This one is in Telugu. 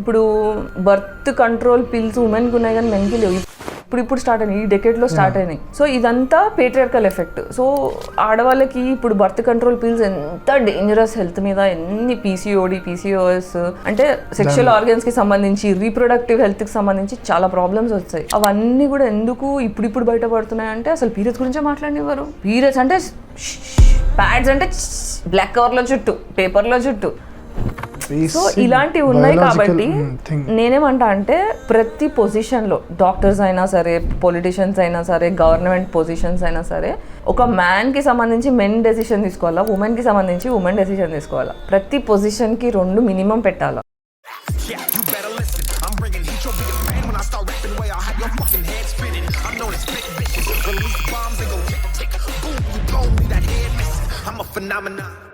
ఇప్పుడు బర్త్ కంట్రోల్ పిల్స్ ఉమెన్కి ఉన్నాయి కానీ మెన్కి లేవు. ఇప్పుడు ఇప్పుడు స్టార్ట్ అయినాయి. ఈ డెకెట్లో స్టార్ట్ అయినాయి. సో ఇదంతా పేట్రియార్కల్ ఎఫెక్ట్ సో ఆడవాళ్ళకి ఇప్పుడు బర్త్ కంట్రోల్ పిల్స్ ఎంత డేంజరస్ హెల్త్ మీద ఎన్ని పీసీఓడి పీసీఓఎస్ అంటే సెక్షువల్ ఆర్గన్స్కి సంబంధించి రీప్రొడక్టివ్ హెల్త్కి సంబంధించి చాలా ప్రాబ్లమ్స్ వచ్చాయి. అవన్నీ కూడా ఎందుకు ఇప్పుడు ఇప్పుడు బయటపడుతున్నాయి అంటే అసలు పీరియడ్స్ గురించే మాట్లాడినవారు పీరియడ్స్ అంటే ప్యాడ్స్ అంటే బ్లాక్ కవర్లో చుట్టూ పేపర్లో చుట్టూ సో ఇలాంటివి ఉన్నాయి కాబట్టి నేనేమంటా అంటే ప్రతి పొజిషన్లో డాక్టర్స్ అయినా సరే పొలిటీషియన్స్ అయినా సరే గవర్నమెంట్ పొజిషన్స్ అయినా సరే ఒక మ్యాన్కి సంబంధించి మెన్ డెసిషన్ తీసుకోవాలా? ఉమెన్కి సంబంధించి ఉమెన్ డెసిషన్ తీసుకోవాలా? ప్రతి పొజిషన్కి రెండు మినిమం పెట్టాలా? Phenomenon.